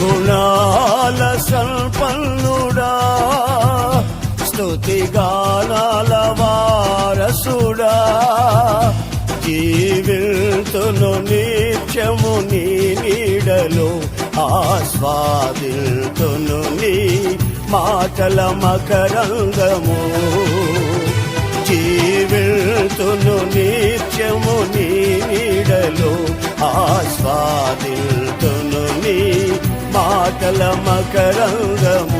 సుగుణాల సంపన్నుడా స్తుతిగానాల వారసుడా జీవితును నిత్యము నీ నీడలో ఆస్వాదితును నీ మాటల మకరంగము. జీవితును నిత్యము నీ నీడలో ఆస్వాదితును నీ మాటల మకరంగము.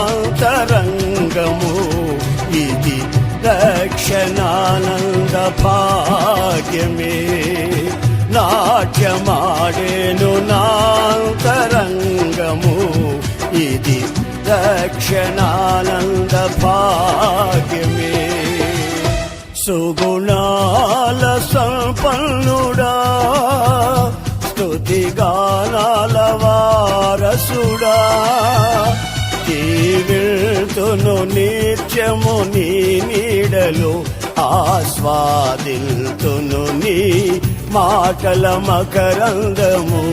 రక్షణానంద భాగ్యమే. నాట్యమాడేను నాంతరంగము ఇది రక్షణానంద భాగ్యమే. సుగుణాల సంపన్నుడా. స్తుతిగానాల వారసుడా. వెళ్తును నిత్యము నీ నీడలు ఆస్వాదిల్తును నీ మాటల మకరందము.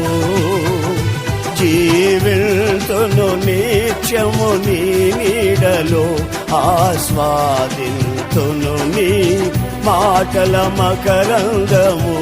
జీవిల్తును నిత్యము నీ నీడలు ఆస్వాదిల్తును నీ మాటల మకరందము.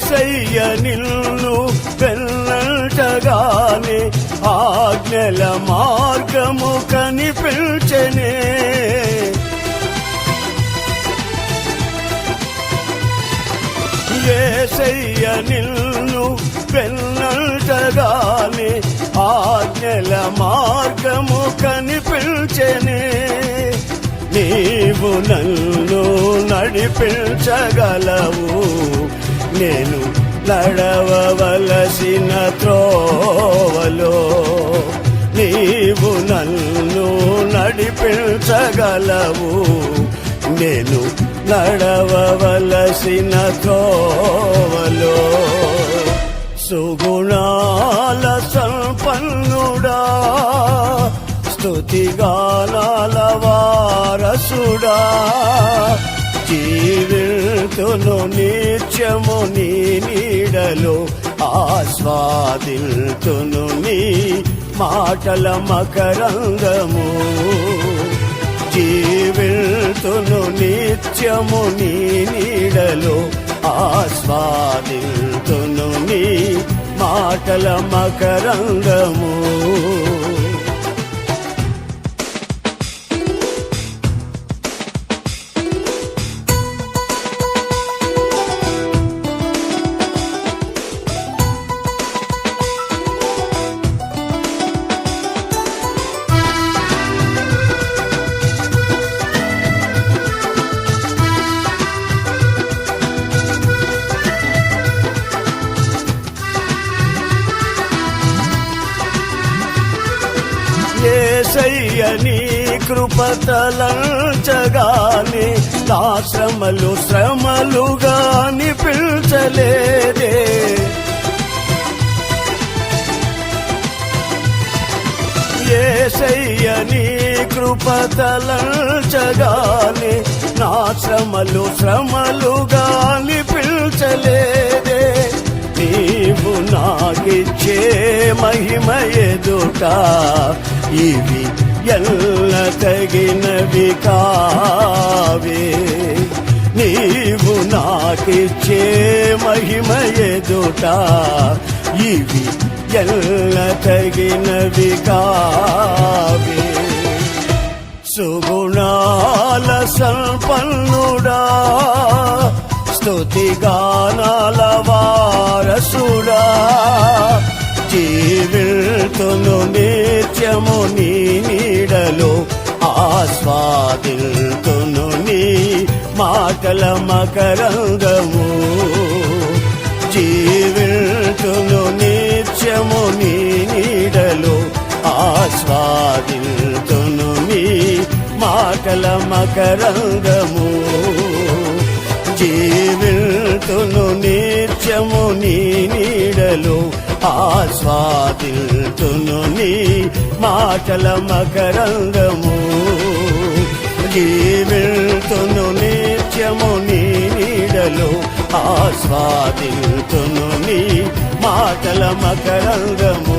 ఏసయ్య నిన్ను వెళ్ళటగానే ఆజ్ఞల మార్గము కనిపించనే. ఏసయ్య నిన్ను వెళ్ళటగానే ఆజ్ఞల మార్గము కనిపించనే. నీవు నన్ను నడిపించగలవు. నేను నడవలసిన త్రోవలో నీవు నన్ను నడిపించగలవు. నేను నడవలసిన త్రోవలో సుగుణాల సంపన్నుడా స్తుతిగానాల వారసుడా. జీవితును నిత్యము నీ నీడలో ఆస్వాదితును నీ మాటల మకరంగము. జీవితును నిత్యము నీ నీడలో ఆస్వాదితును నీ మాటల మకరంగము. ఏసయ్య నీ కృపతలంచగానే నా శ్రమలు శ్రమలుగా అనిపించలేదే ఏసయ్య నీ కృపతలంచగాని నా శ్రమలు శ్రమలుగా పిల్చలేదే. నీవు నాకిచ్చే మహిమ ఎదుట ఇవి ఎల్ల తగినవి కావే. నీవు నాకిచ్చే మహిమ ఎదుట ఇవి ఎల్ల తగినవి కావే. సుగుణాల సంపన్ను స్తుతి స్తుతిగానాల వారసుడా. జీవితును నిత్యము నీ నీడలో ఆస్వాదిల్తును నీ మాటల మకరంగము. జీవితును నిత్యము నీ నీడలో ఆస్వాదిల్తును నీ మాటల మకరంగము జీవితును నిత్యము నీ నీడలు ఆస్వాదిల్తును నీ మాటల మకరంగము జీవితును నిత్యము నీ నీడలు ఆస్వాదిల్తును నీ మాటల మకరంగము